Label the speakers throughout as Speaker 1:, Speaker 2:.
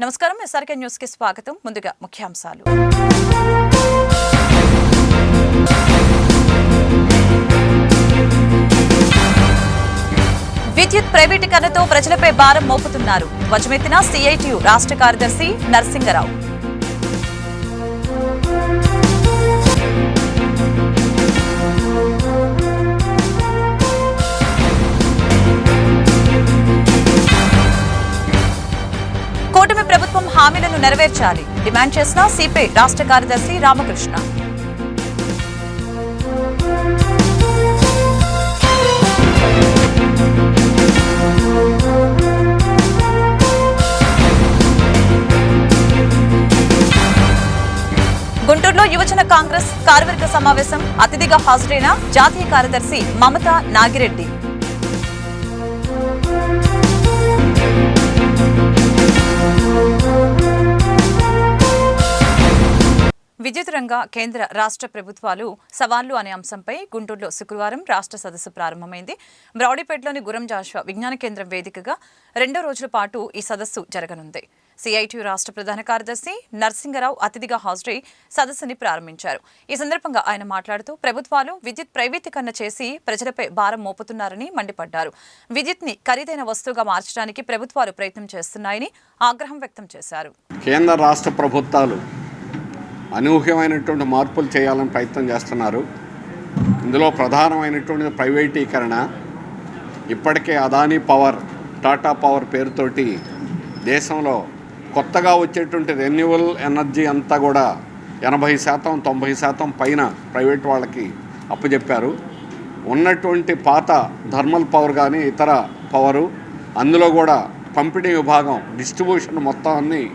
Speaker 1: నమస్కారం. ఎస్ఆర్కే న్యూస్కి స్వాగతం. ముందుగా ముఖ్యాంశాలు. విద్యుత్ ప్రైవేటీకరణతో ప్రజలపై భారం మోపుతున్నారు. ధ్వజమెత్తిన సిఐటియు రాష్ట్ర కార్యదర్శి నరసింగరావు. హామీలను నెరవేర్చాలి. డిమాండ్ చేసిన సిపిఐ రాష్ట్ర కార్యదర్శి రామకృష్ణ. గుంటూరులో యువజన కాంగ్రెస్ కార్యవర్గ సమావేశం అతిథిగా హాజరైన జాతీయ కార్యదర్శి మమతా నాగిరెడ్డి. విద్యుత్ రంగ కేంద్ర రాష్ట్ర ప్రభుత్వాలు సవాళ్ళు అనే అంశంపై గుంటూరులో శుక్రవారం రాష్ట్ర సదస్సు ప్రారంభమైంది. బ్రౌడీపేటలోని గురం జాషువా విజ్ఞాన కేంద్రం వేదికగా రెండో రోజుల పాటు ఈ సదస్సు జరగనుంది. సిఐటియు రాష్ట్ర ప్రధాన కార్యదర్శి నరసింగరావు అతిథిగా హాజరై సదస్సుని ప్రారంభించారు. ఈ సందర్భంగా ఆయన మాట్లాడుతూ ప్రభుత్వాలు విద్యుత్ ప్రైవేటీకరణ చేసి ప్రజలపై భారం మోపుతున్నారని మండిపడ్డారు. విద్యుత్ని ఖరీదైన వస్తువుగా మార్చడానికి ప్రభుత్వాలు ప్రయత్నం చేస్తున్నాయని ఆగ్రహం వ్యక్తం చేశారు.
Speaker 2: కేంద్ర రాష్ట్ర ప్రభుత్వాలు అనూహ్యమైనటువంటి మార్పులు చేయాలని ప్రయత్నం చేస్తున్నారు. ఇందులో ప్రధానమైనటువంటి ప్రైవేటీకరణ. ఇప్పటికే అదానీ పవర్ టాటా పవర్ పేరుతోటి దేశంలో కొత్తగా వచ్చేటువంటి రెన్యువల్ ఎనర్జీ అంతా కూడా ఎనభై శాతం తొంభై శాతం పైన ప్రైవేట్ వాళ్ళకి అప్పచెప్పారు ఉన్నటువంటి పాత థర్మల్ పవర్ కానీ ఇతర పవరు అందులో కూడా పంపిణీ విభాగం డిస్ట్రిబ్యూషన్ మొత్తాన్ని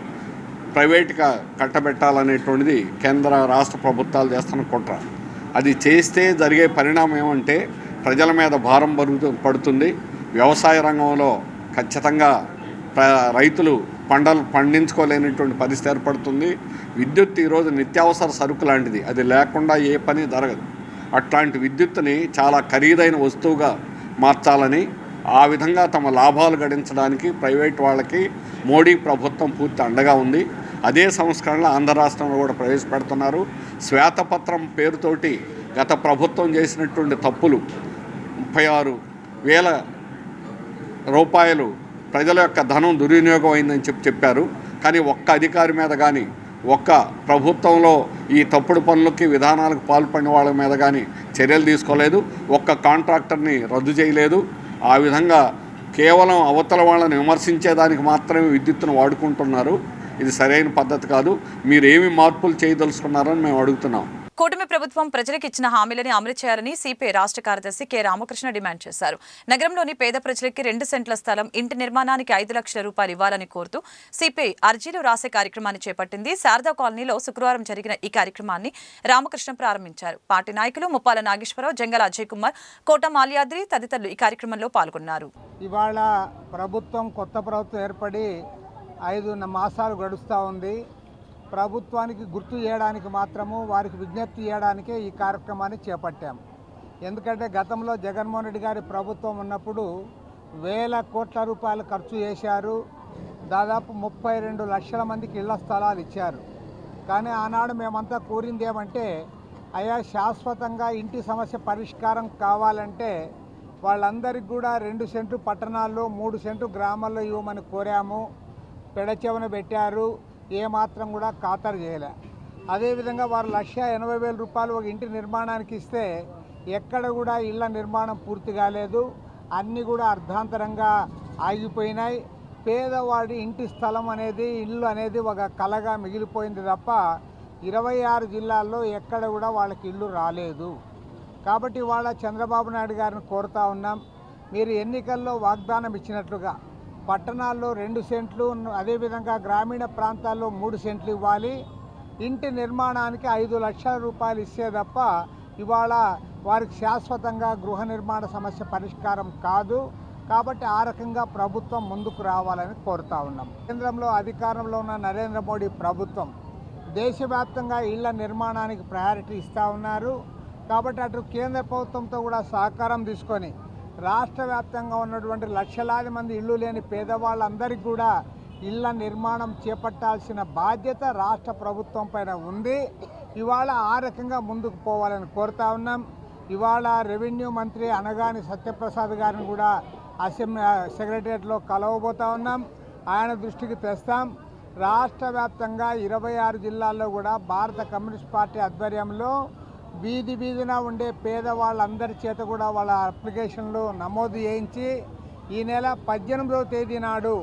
Speaker 2: ప్రైవేట్గా కట్టబెట్టాలనేటువంటిది కేంద్ర రాష్ట్ర ప్రభుత్వాలు చేస్తున్న కుట్ర. అది చేస్తే జరిగే పరిణామం ఏమంటే ప్రజల మీద భారం పరుగుతూ పడుతుంది. వ్యవసాయ రంగంలో ఖచ్చితంగా ప్ర- రైతులు పంటలు పండించుకోలేనటువంటి పరిస్థితి ఏర్పడుతుంది. విద్యుత్ ఈరోజు నిత్యావసర సరుకు లాంటిది. అది లేకుండా ఏ పని జరగదు. అట్లాంటి విద్యుత్తుని చాలా ఖరీదైన వస్తువుగా మార్చాలని ఆ విధంగా తమ లాభాలు గడించడానికి ప్రైవేట్ వాళ్ళకి మోడీ ప్రభుత్వం పూర్తి అండగా ఉంది. అదే సంస్కరణలు ఆంధ్ర రాష్ట్రంలో కూడా ప్రవేశపెడుతున్నారు. శ్వేతపత్రం పేరుతోటి గత ప్రభుత్వం చేసినటువంటి తప్పులు ముప్పై ఆరు వేల రూపాయలు ప్రజల యొక్క ధనం దుర్వినియోగం అయిందని చెప్పి చెప్పారు. కానీ ఒక్క అధికారి మీద కానీ ఒక్క ప్రభుత్వంలో ఈ తప్పుడు పనులకి విధానాలకు పాల్పడిన వాళ్ళ మీద కానీ చర్యలు తీసుకోలేదు. ఒక్క కాంట్రాక్టర్ని రద్దు చేయలేదు. ఆ విధంగా కేవలం అవతల వాళ్ళని విమర్శించేదానికి మాత్రమే విద్యుత్తును వాడుకుంటున్నారు. ఇది సరైన పద్ధతి కాదు. మీరు ఏమి మార్పులు చేయదలుచుకున్నారని మేము అడుగుతున్నాం.
Speaker 1: కూటమి ప్రభుత్వం ప్రజలకు ఇచ్చిన హామీలని అమలు చేయాలని సిపిఐ రాష్ట్ర కార్యదర్శి కె రామకృష్ణ డిమాండ్ చేశారు. నగరంలోని పేద ప్రజలకి రెండు సెంట్ల స్థలం ఇంటి నిర్మాణానికి ఐదు లక్షల రూపాయలు ఇవ్వాలని కోరుతూ సిపిఐ అర్జీలు రాసే కార్యక్రమాన్ని చేపట్టింది. శారదా కాలనీలో శుక్రవారం జరిగిన ఈ కార్యక్రమాన్ని రామకృష్ణ ప్రారంభించారు. పార్టీ నాయకులు ముప్పాల నాగేశ్వరరావు జంగల అజయ్ కుమార్ కోట మాల్యాద్రి తదితరులు ఈ కార్యక్రమంలో పాల్గొన్నారు.
Speaker 3: ఇవాళ ప్రభుత్వం కొత్త ప్రభుత్వం ఏర్పడి ఐదు మాసాలు గడుస్తూ ఉంది. ప్రభుత్వానికి గుర్తు చేయడానికి మాత్రము వారికి విజ్ఞప్తి చేయడానికే ఈ కార్యక్రమాన్ని చేపట్టాం. ఎందుకంటే గతంలో జగన్మోహన్ రెడ్డి గారి ప్రభుత్వం ఉన్నప్పుడు వేల కోట్ల రూపాయలు ఖర్చు చేశారు. దాదాపు ముప్పై రెండు లక్షల మందికి ఇళ్ళ స్థలాలు ఇచ్చారు. కానీ ఆనాడు మేమంతా కోరింది ఏమంటే అయా శాశ్వతంగా ఇంటి సమస్య పరిష్కారం కావాలంటే వాళ్ళందరికీ కూడా రెండు సెంట్లు పట్టణాల్లో మూడు సెంట్లు గ్రామాల్లో ఇవ్వమని కోరాము. పెడచెవన పెట్టారు ఏమాత్రం కూడా ఖాతరు చేయలే. అదేవిధంగా వారు లక్ష ఎనభై వేల రూపాయలు ఒక ఇంటి నిర్మాణానికి ఇస్తే ఎక్కడ కూడా ఇళ్ళ నిర్మాణం పూర్తి కాలేదు అన్నీ కూడా అర్ధాంతరంగా ఆగిపోయినాయి. పేదవాడి ఇంటి స్థలం అనేది ఇల్లు అనేది ఒక కలగా మిగిలిపోయింది తప్ప ఇరవై ఆరు జిల్లాల్లో ఎక్కడ కూడా వాళ్ళకి ఇల్లు రాలేదు. కాబట్టి వాళ్ళ చంద్రబాబు నాయుడు గారిని కోరుతా ఉన్నాం. మీరు ఎన్నికల్లో వాగ్దానం ఇచ్చినట్లుగా పట్టణాల్లో రెండు సెంట్లు అదేవిధంగా గ్రామీణ ప్రాంతాల్లో మూడు సెంట్లు ఇవ్వాలి. ఇంటి నిర్మాణానికి ఐదు లక్షల రూపాయలు ఇస్తే తప్ప ఇవాళ వారికి శాశ్వతంగా గృహ నిర్మాణ సమస్య పరిష్కారం కాదు. కాబట్టి ఆ రకంగా ప్రభుత్వం ముందుకు రావాలని కోరుతా ఉన్నాం. కేంద్రంలో అధికారంలో ఉన్న నరేంద్ర మోడీ ప్రభుత్వం దేశవ్యాప్తంగా ఇళ్ళ నిర్మాణానికి ప్రయారిటీ ఇస్తూ ఉన్నారు. కాబట్టి అటు కేంద్ర ప్రభుత్వంతో కూడా సహకారం తీసుకొని రాష్ట్ర వ్యాప్తంగా ఉన్నటువంటి లక్షలాది మంది ఇళ్ళు లేని పేదవాళ్ళందరికీ కూడా ఇళ్ళ నిర్మాణం చేపట్టాల్సిన బాధ్యత రాష్ట్ర ప్రభుత్వం పైన ఉంది. ఇవాళ ఆ రకంగా ముందుకు పోవాలని కోరుతా ఉన్నాం. ఇవాళ రెవెన్యూ మంత్రి అనగాని సత్యప్రసాద్ గారిని కూడా అసెంబ్లీ సెక్రటరియట్లో కలవబోతా ఉన్నాం. ఆయన దృష్టికి తెస్తాం. రాష్ట్ర వ్యాప్తంగా ఇరవై ఆరు జిల్లాల్లో కూడా భారత కమ్యూనిస్ట్ పార్టీ ఆధ్వర్యంలో వీధి వీధిన ఉండే పేదవాళ్ళందరి చేత కూడా వాళ్ళ అప్లికేషన్లు నమోదు చేయించి ఈ నెల పద్దెనిమిదవ తేదీ నాడు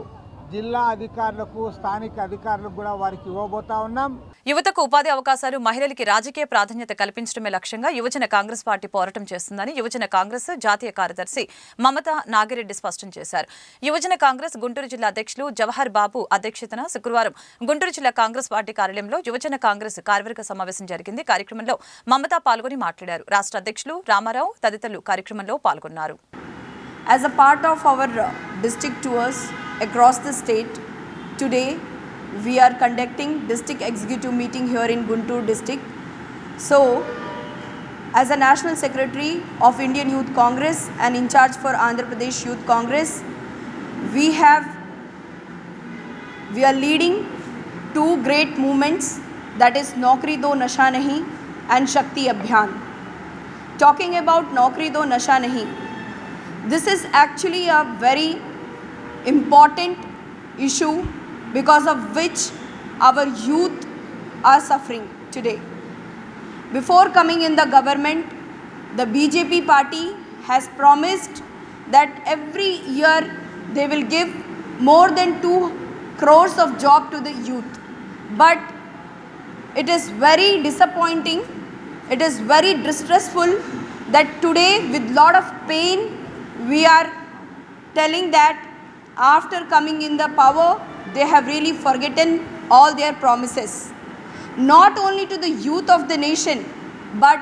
Speaker 3: జిల్లా అధికారులకు స్థానిక అధికారులకు కూడా వారికి ఇవ్వబోతా ఉన్నాం.
Speaker 1: యువతకు ఉపాధి అవకాశాలు మహిళలకి రాజకీయ ప్రాధాన్యత కల్పించడమే లక్ష్యంగా యువజన కాంగ్రెస్ పార్టీ పోరాటం చేస్తుందని యువజన కాంగ్రెస్ జాతీయ కార్యదర్శి మమతా నాగిరెడ్డి స్పష్టం చేశారు. యువజన కాంగ్రెస్ గుంటూరు జిల్లా అధ్యక్షులు జవహర్ బాబు అధ్యక్షతన శుక్రవారం గుంటూరు జిల్లా కాంగ్రెస్ పార్టీ కార్యాలయంలో యువజన కాంగ్రెస్ కార్యవర్గ సమావేశం జరిగింది. కార్యక్రమంలో మమతా పాల్గొని మాట్లాడారు. రాష్ట్ర అధ్యక్షులు రామారావు తదితరులు కార్యక్రమంలో పాల్గొన్నారు.
Speaker 4: As a part of our district tours across the state, today we are conducting district executive meeting here in Guntur district. So, as a national secretary of Indian Youth Congress and in charge for Andhra Pradesh Youth Congress, we have we are leading two great movements that is Naukri Do Nasha Nahi and Shakti Abhiyan. Talking about Naukri Do Nasha Nahi, this is actually a very important issue because of which our youth are suffering today. Before coming in the government, the BJP party has promised that every year they will give more than 2 crores of job to the youth. But it is very disappointing, it is very distressful that today with lot of pain we are telling that after coming in the power they have really forgotten all their promises not only to the youth of the nation but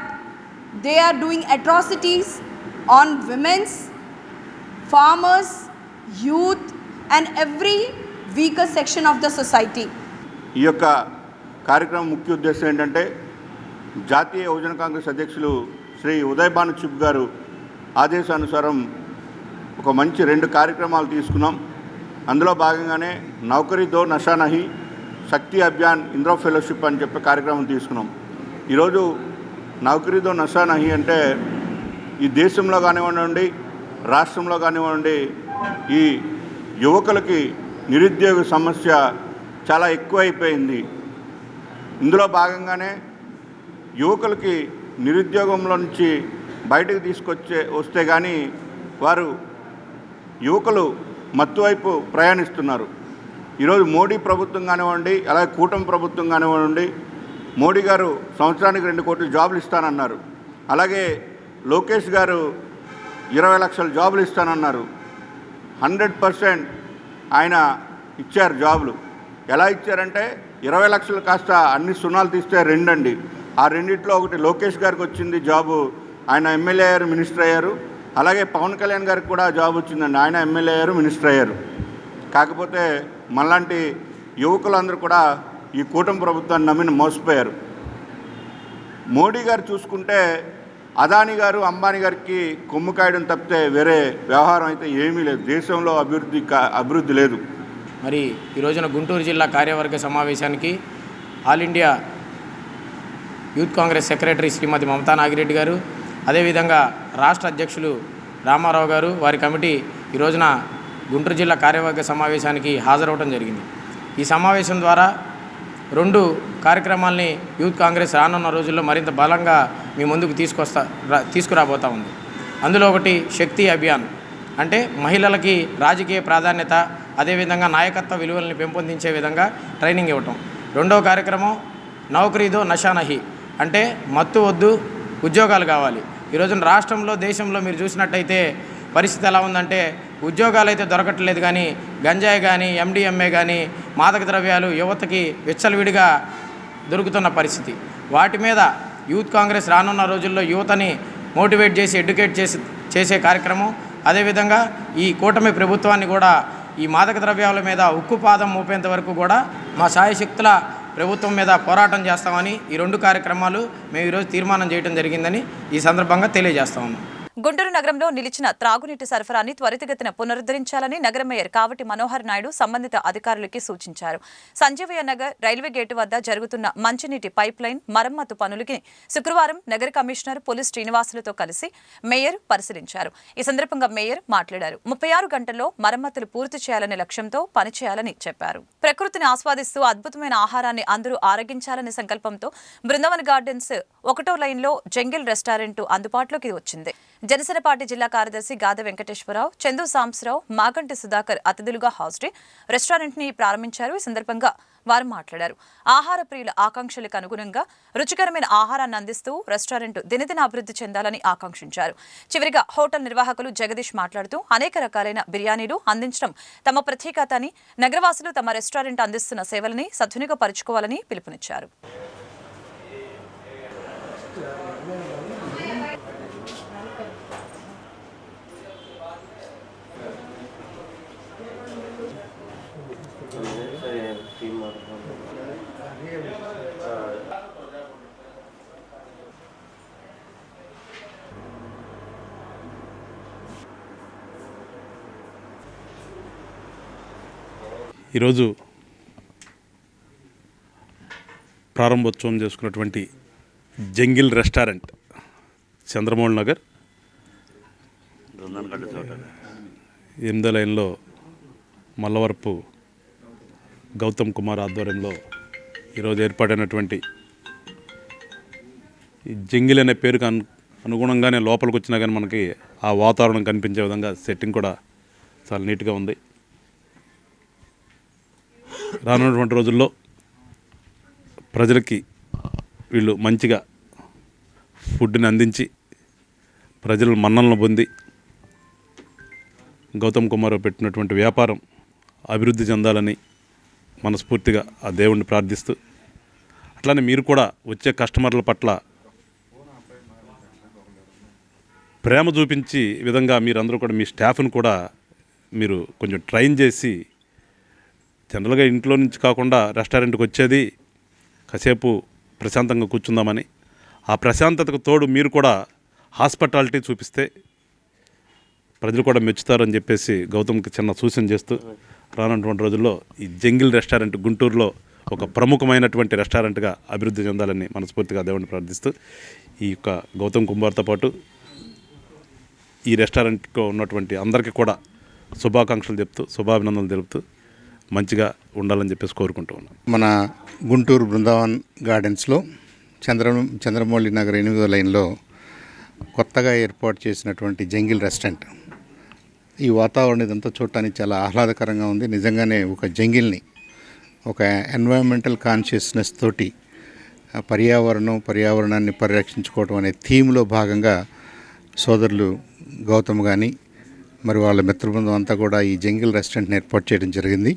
Speaker 4: they are doing atrocities on women's farmers youth and every weaker section of the society
Speaker 5: ఈ యొక్క కార్యక్రమం ముఖ్య ఉద్దేశం ఏంటంటే జాతీయ యువజన కాంగ్రెస్ అధ్యక్షులు Shri Uday Bhanu chip గారు ఆదేశానుసారం ఒక మంచి రెండు కార్యక్రమాలు తీసుకున్నాం. అందులో భాగంగానే నౌకరిదో నషా నహి శక్తి అభియాన్ ఇంద్రో ఫెలోషిప్ అని చెప్పే కార్యక్రమం తీసుకున్నాం. ఈరోజు నౌకరిదో నషా నహి అంటే ఈ దేశంలో కానివ్వండి రాష్ట్రంలో కానివ్వండి ఈ యువకులకి నిరుద్యోగ సమస్య చాలా ఎక్కువైపోయింది. ఇందులో భాగంగానే యువకులకి నిరుద్యోగంలో నుంచి బయటకు తీసుకొచ్చే వస్తే కానీ వారు యువకులు మత్తు వైపు ప్రయాణిస్తున్నారు. ఈరోజు మోడీ ప్రభుత్వం కానివ్వండి అలాగే కూటమి ప్రభుత్వం కానివ్వండి మోడీ గారు సంవత్సరానికి రెండు కోట్ల జాబులు ఇస్తానన్నారు. అలాగే లోకేష్ గారు ఇరవై లక్షల జాబులు ఇస్తానన్నారు. హండ్రెడ్ పర్సెంట్ ఆయన ఇచ్చారు జాబులు. ఎలా ఇచ్చారంటే ఇరవై లక్షలు కాస్త అన్ని సున్నాలు తీస్తే రెండండి. ఆ రెండిట్లో ఒకటి లోకేష్ గారికి వచ్చింది జాబు. ఆయన ఎమ్మెల్యే అయ్యారు మినిస్టర్ అయ్యారు. అలాగే పవన్ కళ్యాణ్ గారికి కూడా జాబ్ వచ్చిందండి. ఆయన ఎమ్మెల్యే అయ్యారు మినిస్టర్ అయ్యారు. కాకపోతే మనలాంటి యువకులందరూ కూడా ఈ కూటమి ప్రభుత్వాన్ని నమ్మిన మోసపోయారు. మోడీ గారు చూసుకుంటే అదాని గారు అంబానీ గారికి కొమ్ము కాయడం తప్పితే వేరే వ్యవహారం అయితే ఏమీ లేదు. దేశంలో అభివృద్ధి అభివృద్ధి లేదు.
Speaker 6: మరి ఈ రోజున గుంటూరు జిల్లా కార్యవర్గ సమావేశానికి All India Youth Congress secretary Srimati Mamata Nagireddy garu అదేవిధంగా రాష్ట్ర అధ్యక్షులు రామారావు గారు వారి కమిటీ ఈ రోజున గుంటూరు జిల్లా కార్యవర్గ సమావేశానికి హాజరవడం జరిగింది. ఈ సమావేశం ద్వారా రెండు కార్యక్రమాల్ని యూత్ కాంగ్రెస్ రానున్న రోజుల్లో మరింత బలంగా మీ ముందుకు తీసుకొస్తా తీసుకురాబోతా ఉంది. అందులో ఒకటి శక్తి అభియాన్. అంటే మహిళలకి రాజకీయ ప్రాధాన్యత అదేవిధంగా నాయకత్వ విలువల్ని పెంపొందించే విధంగా ట్రైనింగ్ ఇవ్వటం. రెండో కార్యక్రమం నౌకరీదో నషానహి అంటే మత్తు వద్దు ఉద్యోగాలు కావాలి. ఈరోజున రాష్ట్రంలో దేశంలో మీరు చూసినట్టయితే పరిస్థితి ఎలా ఉందంటే ఉద్యోగాలు అయితే దొరకట్లేదు కానీ గంజాయి కానీ ఎండిఎంఏ కానీ మాదక ద్రవ్యాలు యువతకి విచ్చలవిడిగా దొరుకుతున్న పరిస్థితి. వాటి మీద యూత్ కాంగ్రెస్ రానున్న రోజుల్లో యువతని మోటివేట్ చేసి ఎడ్యుకేట్ చేసి చేసే కార్యక్రమం. అదేవిధంగా ఈ కూటమి ప్రభుత్వాన్ని కూడా ఈ మాదక ద్రవ్యాల మీద ఉక్కుపాదం మోపేంత వరకు కూడా మా సాయశక్తుల ప్రభుత్వం మీద పోరాటం చేస్తామని ఈ రెండు కార్యక్రమాలు మేము ఈరోజు తీర్మానం చేయడం జరిగిందని ఈ సందర్భంగా తెలియజేస్తా ఉన్నాం.
Speaker 1: గుంటూరు నగరంలో నిలిచిన త్రాగునీటి సరఫరాని త్వరితగతిన పునరుద్ధరించాలని నగర మేయర్ కావటి మనోహర్ నాయుడు సంబంధిత అధికారులకి సూచించారు. సంజీవయ్య నగర్ రైల్వే గేటు వద్ద జరుగుతున్న మంచినీటి పైప్ లైన్ మరమ్మతు పనులకి శుక్రవారం నగర కమిషనర్ పోలీస్ శ్రీనివాసులతో కలిసి మేయర్ పరిశీలించారు. ఈ సందర్భంగా మేయర్ మాట్లాడారు. ముప్పై ఆరు గంటల్లో మరమ్మతులు పూర్తి చేయాలనే లక్ష్యంతో పనిచేయాలని చెప్పారు. ప్రకృతిని ఆస్వాదిస్తూ అద్భుతమైన ఆహారాన్ని అందరూ ఆరగించాలనే సంకల్పంతో బృందావన్ గార్డెన్స్ ఒకటో లైన్లో జంగిల్ రెస్టారెంట్ అందుబాటులోకి వచ్చింది. జనసేన పార్టీ జిల్లా కార్యదర్శి గాద వెంకటేశ్వరరావు చందు సాంబశివరావు మాగంటి సుధాకర్ అతిథులుగా హాజరై రెస్టారెంట్ని ప్రారంభించారు. ఈ సందర్భంగా వారు మాట్లాడారు. ఆహార ప్రియుల ఆకాంక్షలకు అనుగుణంగా రుచికరమైన ఆహారాన్ని అందిస్తూ రెస్టారెంట్ దినదిన అభివృద్ధి చెందాలని ఆకాంక్షించారు. చివరిగా హోటల్ నిర్వాహకులు జగదీష్ మాట్లాడుతూ అనేక రకాలైన బిర్యానీలు అందించడం తమ ప్రత్యేకత అని నగరవాసులు తమ రెస్టారెంట్ అందిస్తున్న సేవలని సద్వినియోగపరుచుకోవాలని పిలుపునిచ్చారు.
Speaker 7: ఈరోజు ప్రారంభోత్సవం చేసుకున్నటువంటి జంగిల్ రెస్టారెంట్ చంద్రమోహన్ నగర్. ఎనిమిదో లైన్లో మల్లవరపు గౌతమ్ కుమార్ ఆధ్వర్యంలో ఈరోజు ఏర్పాటైనటువంటి ఈ జంగిల్ అనే పేరుకు అను అనుగుణంగానే లోపలికి వచ్చినా కానీ మనకి ఆ వాతావరణం కనిపించే విధంగా సెట్టింగ్ కూడా చాలా నీట్గా ఉంది. రానున్నటువంటి రోజుల్లో ప్రజలకి వీళ్ళు మంచిగా ఫుడ్ని అందించి ప్రజల మన్నలను పొంది గౌతమ్ కుమార్ పెట్టినటువంటి వ్యాపారం అభివృద్ధి చెందాలని మనస్ఫూర్తిగా ఆ దేవుణ్ణి ప్రార్థిస్తూ అట్లానే మీరు కూడా వచ్చే కస్టమర్ల పట్ల ప్రేమ చూపించి విధంగా మీరందరూ కూడా మీ స్టాఫ్ను కూడా మీరు కొంచెం ట్రైన్ చేసి జనరల్గా ఇంట్లో నుంచి కాకుండా రెస్టారెంట్కి వచ్చేది కాసేపు ప్రశాంతంగా కూర్చుందామని. ఆ ప్రశాంతతకు తోడు మీరు కూడా హాస్పిటాలిటీ చూపిస్తే ప్రజలు కూడా మెచ్చుతారని చెప్పేసి గౌతమ్కి చిన్న సూచన చేస్తూ రానటువంటి రోజుల్లో ఈ జంగిల్ రెస్టారెంట్ గుంటూరులో ఒక ప్రముఖమైనటువంటి రెస్టారెంట్గా అభివృద్ధి చెందాలని మనస్ఫూర్తిగా దేవుడిని ప్రార్థిస్తూ ఈ యొక్క గౌతమ్ కుమార్తో పాటు ఈ రెస్టారెంట్లో ఉన్నటువంటి అందరికీ కూడా శుభాకాంక్షలు చెప్తూ శుభాభినందనలు తెలుపుతూ మంచిగా ఉండాలని చెప్పేసి కోరుకుంటూ ఉన్నాను
Speaker 8: మన గుంటూరు బృందావన్ గార్డెన్స్లో చంద్ర చంద్రమౌళి నగర్ ఎనిమిదో లైన్లో కొత్తగా ఏర్పాటు చేసినటువంటి జంగిల్ రెస్టారెంట్. ఈ వాతావరణం ఇదంతా చూడటానికి చాలా ఆహ్లాదకరంగా ఉంది. నిజంగానే ఒక జంగిల్ని ఒక ఎన్వైరన్మెంటల్ కాన్షియస్నెస్ తోటి ఆ పర్యావరణం పర్యావరణాన్ని పరిరక్షించుకోవడం అనే థీమ్లో భాగంగా సోదరులు గౌతమ్ కానీ మరి వాళ్ళ మిత్రబృందం అంతా కూడా ఈ జంగిల్ రెస్టారెంట్ని ఏర్పాటు చేయడం జరిగింది.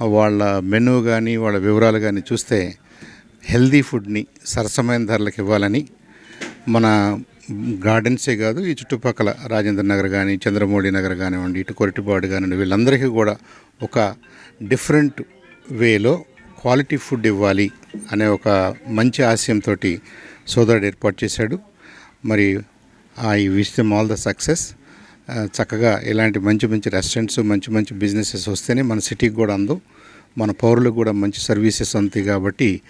Speaker 8: వాళ్ళ మెనూ కానీ వాళ్ళ వివరాలు కానీ చూస్తే హెల్దీ ఫుడ్ని సరసమైన ధరలకు ఇవ్వాలని మన గార్డెన్సే కాదు ఈ చుట్టుపక్కల రాజేంద్ర నగర్ కానీ చంద్రమౌళి నగర్ కానివ్వండి ఇటు కొరటిపాడు కానివ్వండి వీళ్ళందరికీ కూడా ఒక డిఫరెంట్ వేలో క్వాలిటీ ఫుడ్ ఇవ్వాలి అనే ఒక మంచి ఆశయంతో సోదరుడు ఏర్పాటు చేశాడు. మరి I wish them all the success. చక్కగా ఇలాంటి మంచి మంచి రెస్టారెంట్స్ మంచి మంచి బిజినెసెస్ వస్తేనే మన సిటీకి కూడా అందు. మన పౌరులకు కూడా మంచి సర్వీసెస్ ఉంటాయి కాబట్టి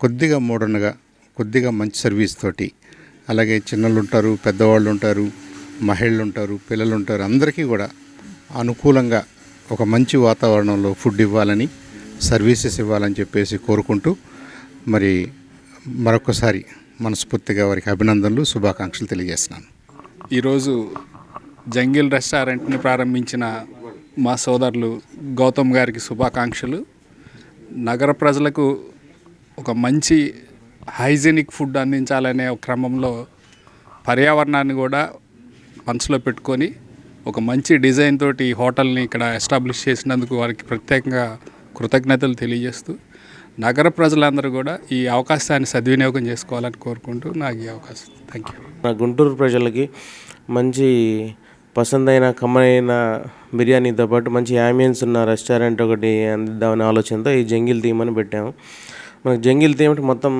Speaker 8: కొద్దిగా మోడర్న్గా కొద్దిగా మంచి సర్వీస్ తోటి. అలాగే చిన్నలు ఉంటారు పెద్దవాళ్ళు ఉంటారు మహిళలు ఉంటారు పిల్లలు ఉంటారు అందరికీ కూడా అనుకూలంగా ఒక మంచి వాతావరణంలో ఫుడ్ ఇవ్వాలని సర్వీసెస్ ఇవ్వాలని చెప్పేసి కోరుకుంటూ మరి మరొకసారి మనస్ఫూర్తిగా వారికి అభినందనలు శుభాకాంక్షలు తెలియజేస్తున్నాను.
Speaker 9: ఈరోజు జంగిల్ రెస్టారెంట్ని ప్రారంభించిన మా సోదరులు గౌతమ్ గారికి శుభాకాంక్షలు. నగర ప్రజలకు ఒక మంచి హైజీనిక్ ఫుడ్ అందించాలనే ఒక క్రమంలో పర్యావరణాన్ని కూడా మనసులో పెట్టుకొని ఒక మంచి డిజైన్ తోటి హోటల్ని ఇక్కడ ఎస్టాబ్లిష్ చేసినందుకు వారికి ప్రత్యేకంగా కృతజ్ఞతలు తెలియజేస్తూ నగర ప్రజలందరూ కూడా ఈ అవకాశాన్ని సద్వినియోగం చేసుకోవాలని కోరుకుంటూ నాకు ఈ అవకాశం. థ్యాంక్ యూ
Speaker 10: నా గుంటూరు ప్రజలకి మంచి పసందైన కమ్మనైన బిర్యానీతో పాటు మంచి యాంబియన్స్ ఉన్న రెస్టారెంట్ ఒకటి అందిద్దామనే ఆలోచనతో ఈ జంగిల్ థీమ్ అని పెట్టాము మనకు జంగిల్ థీమ్ అంటే మొత్తం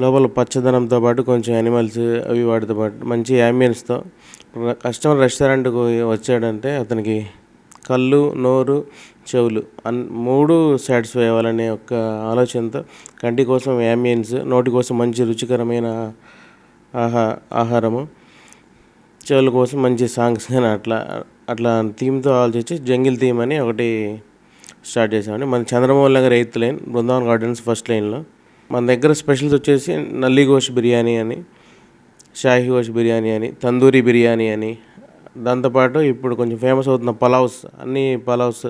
Speaker 10: లోపల పచ్చదనంతో పాటు కొంచెం యానిమల్స్ అవి వాటితో పాటు మంచి యాంబియన్స్తో కస్టమర్ రెస్టారెంట్కి వచ్చాడంటే అతనికి కళ్ళు నోరు చెవులు అన్ మూడు సాటిస్ఫై అవ్వాలనే ఒక ఆలోచనతో కంటి కోసం యాంబియన్స్ నోటి కోసం మంచి రుచికరమైన ఆహా ఆహారము. చెవుల కోసం మంచి సాంగ్స్ కానీ అట్లా అట్లా థీమ్తో ఆలోచించి జంగిల్ థీమ్ అని ఒకటి స్టార్ట్ చేసామండి మన Chandramohan Nagar eighth line Brindavan gardens first లైన్లో. మన దగ్గర స్పెషల్స్ వచ్చేసి నల్లిఘోష్ బిర్యానీ అని షాహీ గోష్ బిర్యానీ అని తందూరి బిర్యానీ అని. దాంతోపాటు ఇప్పుడు కొంచెం ఫేమస్ అవుతున్న పలావ్స్ అన్ని పలావ్స్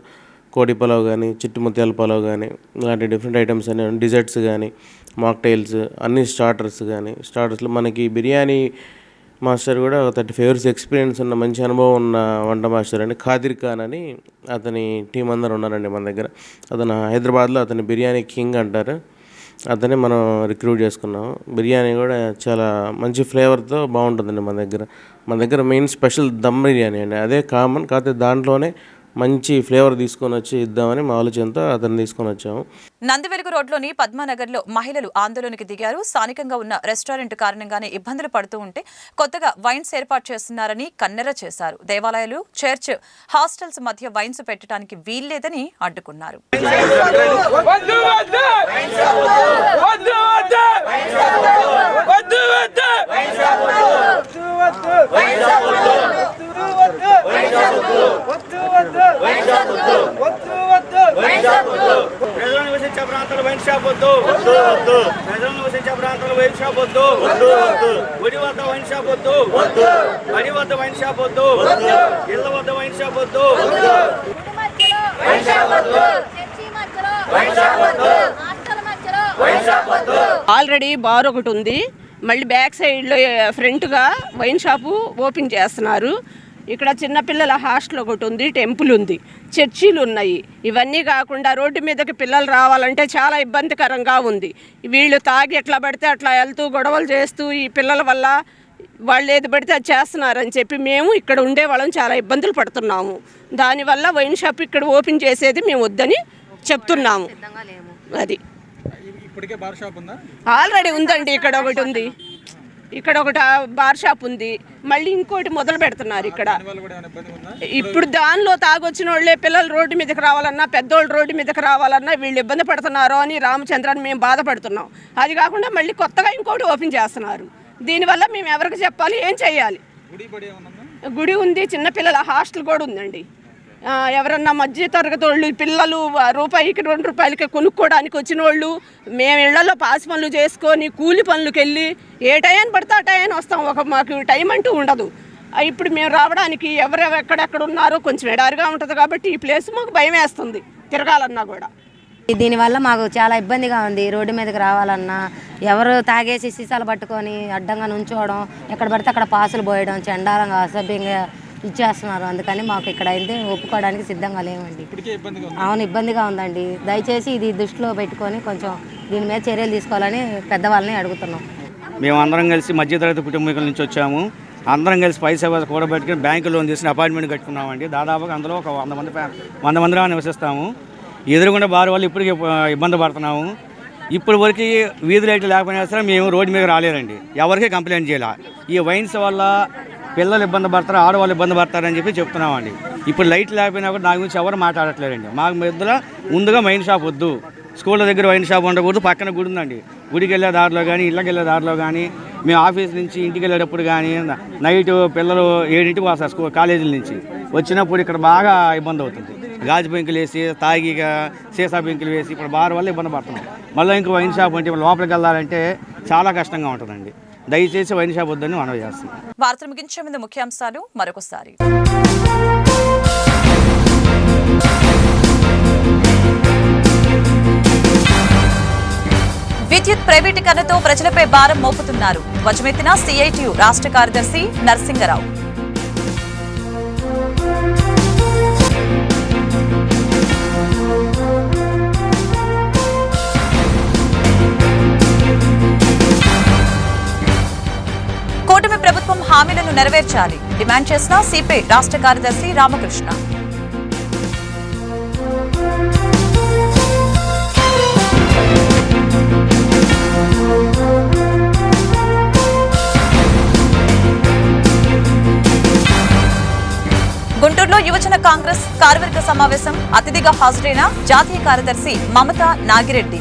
Speaker 10: కోడి పలావ్ కానీ చిట్టు ముత్యాల పలావ్ కానీ ఇలాంటి డిఫరెంట్ ఐటమ్స్ అని డిజర్ట్స్ కానీ మాక్టైల్స్ అన్ని స్టార్టర్స్ కానీ స్టార్టర్స్లో మనకి బిర్యానీ మాస్టర్ కూడా ఒక థర్టీ ఫైవ్ ఇయర్స్ ఎక్స్పీరియన్స్ ఉన్న మంచి అనుభవం ఉన్న వంట మాస్టర్ అండి. ఖాదిర్ ఖాన్ అని అతని టీం అందరు ఉన్నారండి మన దగ్గర. అతను హైదరాబాద్లో అతని బిర్యానీ కింగ్ అంటారు. అతనే మనం రిక్రూట్ చేసుకున్నాం. బిర్యానీ కూడా చాలా మంచి ఫ్లేవర్తో బాగుంటుందండి మన దగ్గర. మన దగ్గర మెయిన్ స్పెషల్ దమ్ బిర్యానీ అండి. అదే కామన్ కాకపోతే దాంట్లోనే మంచి ఫ్లేవర్ తీసుకొని వచ్చి ఇద్దామని మా ఆలోచనతో అతను తీసుకొని వచ్చాము
Speaker 1: నందివెలుగు రోడ్లోని పద్మానగర్లో మహిళలు ఆందోళనకి దిగారు స్థానికంగా ఉన్న రెస్టారెంట్ కారణంగానే ఇబ్బందులు పడుతూ ఉంటే కొత్తగా వైన్స్ ఏర్పాటు చేస్తున్నారని కన్నెర చేశారు దేవాలయాలు చర్చ్ హాస్టల్స్ మధ్య వైన్స్ పెట్టడానికి వీల్లేదని అడ్డుకున్నారు
Speaker 11: ప్రజలు నివసించే ప్రాంతాలు వైన్ షాప్ వద్దు ప్రజలు నివసించే ప్రాంతాలు వైన్ షాప్ వద్దు గుడి వద్ద వైన్ షాప్ వద్దు బడి వద్ద వైన్ షాప్ వద్దు ఇళ్ళ వద్ద వైన్ షాప్ వద్దు
Speaker 12: ఆల్రెడీ బార్ ఒకటి ఉంది. మళ్ళీ బ్యాక్ సైడ్లో ఫ్రంట్గా వైన్ షాపు ఓపెన్ చేస్తున్నారు. ఇక్కడ చిన్నపిల్లల హాస్టల్ ఒకటి ఉంది టెంపుల్ ఉంది. చర్చీలు ఉన్నాయి. ఇవన్నీ కాకుండా రోడ్డు మీదకి పిల్లలు రావాలంటే చాలా ఇబ్బందికరంగా ఉంది. వీళ్ళు తాగి ఎట్లా పడితే అట్లా వెళ్తూ గొడవలు చేస్తూ ఈ పిల్లల వల్ల వాళ్ళు ఏది పడితే అది చేస్తున్నారని చెప్పి మేము ఇక్కడ ఉండే వాళ్ళం చాలా ఇబ్బందులు పడుతున్నాము. దానివల్ల వైన్ షాప్ ఇక్కడ ఓపెన్ చేసేది మేము వద్దని చెప్తున్నాము. అది.
Speaker 9: ఇప్పటికే బార్ షాప్ ఉందా?
Speaker 12: ఆల్రెడీ ఉందండి ఇక్కడ ఒకటి ఉంది. ఇక్కడ ఒకటి బార్ షాప్ ఉంది. మళ్ళీ ఇంకోటి మొదలు పెడుతున్నారు ఇక్కడ. ఇప్పుడు దానిలో తాగొచ్చిన వాళ్ళే పిల్లలు రోడ్డు మీదకి రావాలన్నా పెద్దోళ్ళు రోడ్డు మీదకి రావాలన్నా వీళ్ళు ఇబ్బంది పడుతున్నారు అని రామచంద్రాన్ని మేము బాధపడుతున్నాం. అది కాకుండా మళ్ళీ కొత్తగా ఇంకోటి ఓపెన్ చేస్తున్నారు. దీనివల్ల మేము ఎవరికి చెప్పాలి ఏం చేయాలి? గుడి ఉంది? చిన్నపిల్లల హాస్టల్ కూడా ఉందండి. ఎవరన్నా మధ్య తరగతి వాళ్ళు పిల్లలు రూపాయికి రెండు రూపాయలకి కొనుక్కోవడానికి వచ్చిన వాళ్ళు మేము ఇళ్ళలో పాసి పనులు చేసుకొని కూలి పనులకు వెళ్ళి ఏ టైం పడితే ఆ టైం వస్తాం. ఒక మాకు టైం అంటూ ఉండదు. ఇప్పుడు మేము రావడానికి ఎవరెవరు ఎక్కడెక్కడ ఉన్నారో కొంచెం ఎడారిగా ఉంటుంది కాబట్టి ఈ ప్లేస్ మాకు భయం వేస్తుంది తిరగాలన్నా కూడా.
Speaker 13: దీనివల్ల మాకు చాలా ఇబ్బందిగా ఉంది. రోడ్డు మీదకి రావాలన్నా ఎవరు తాగేసి సీసాలు పట్టుకొని అడ్డంగా నుంచోవడం ఎక్కడ పడితే అక్కడ పాసులు పోయడం చండాలంగా అసభ్యంగా ఇచ్చేస్తున్నారు. అందుకని మాకు ఇక్కడ అయితే ఒప్పుకోవడానికి సిద్ధంగా లేవండి అవును ఇబ్బందిగా ఉందండి. దయచేసి ఇది దృష్టిలో పెట్టుకొని కొంచెం దీని మీద చర్యలు తీసుకోవాలని పెద్దవాళ్ళని అడుగుతున్నాం.
Speaker 11: మేము అందరం కలిసి మధ్యతరగతి కుటుంబీకుల నుంచి వచ్చాము. అందరం కలిసి పైసా కూడబెట్టుకుని బ్యాంకు లోన్ తీసుకుని అపార్ట్మెంట్ కట్టుకున్నామండి. దాదాపుగా అందులో ఒక వంద మంది వంద మందిలో నివసిస్తాము. ఎదురుగుండా బారు వాళ్ళు ఇప్పటికీ ఇబ్బ- ఇబ్బంది పడుతున్నాము. ఇప్పుడు వరకు వీధి లైట్లు లేకపోయినా సరే మేము రోడ్డు మీద రాలేదండి. ఎవరికీ కంప్లైంట్ చేయాలి. ఈ వైన్స్ వల్ల పిల్లలు ఇబ్బంది పడతారు ఆడవాళ్ళు ఇబ్బంది పడతారని చెప్పి చెప్తున్నామండి. ఇప్పుడు లైట్ లేకపోయినా కూడా నా గురించి ఎవరు మాట్లాడట్లేదండి. మాకు మధ్యలో ముందుగా వైన్ షాప్ వద్దు. స్కూళ్ళ దగ్గర వైన్ షాప్ ఉండకూడదు. పక్కన గుడి ఉందండి. గుడికి వెళ్ళే దారిలో కానీ ఇళ్ళకి వెళ్ళే దారిలో కానీ మేము ఆఫీస్ నుంచి ఇంటికి వెళ్ళేటప్పుడు కానీ నైట్ పిల్లలు ఏడింటికి వస్తారు స్కూల్ కాలేజీల నుంచి. వచ్చినప్పుడు ఇక్కడ బాగా ఇబ్బంది అవుతుంది. గాజు బెంకులు వేసి తాగిగా సీసా బెంకులు వేసి ఇప్పుడు బార్ వల్ల ఇబ్బంది పడుతున్నాం. మళ్ళీ ఇంకో వైన్ షాప్ అంటే ఇప్పుడు లోపలికి వెళ్ళాలంటే చాలా కష్టంగా ఉంటుందండి. దయచేసి వైన్ షాప్ వద్దని మనవి చేస్తున్నాం
Speaker 1: వార్తలు ముగించే ముందు ముఖ్యాంశాలు మరొకసారి. విద్యుత్ ప్రైవేటీకరణతో ప్రజలపై భారం మోపుతున్నారు. ధ్వజమెత్తిన సిఐటియు రాష్ట్ర కార్యదర్శి నరసింగరావు హామీలను నెరవేర్చాలి. డిమాండ్ చేసిన సిపిఐ రాష్ట్ర కార్యదర్శి రామకృష్ణ. గుంటూరులో యువజన కాంగ్రెస్ కార్మిక సమావేశం అతిథిగా హాజరైన జాతీయ కార్యదర్శి మమతా నాగిరెడ్డి.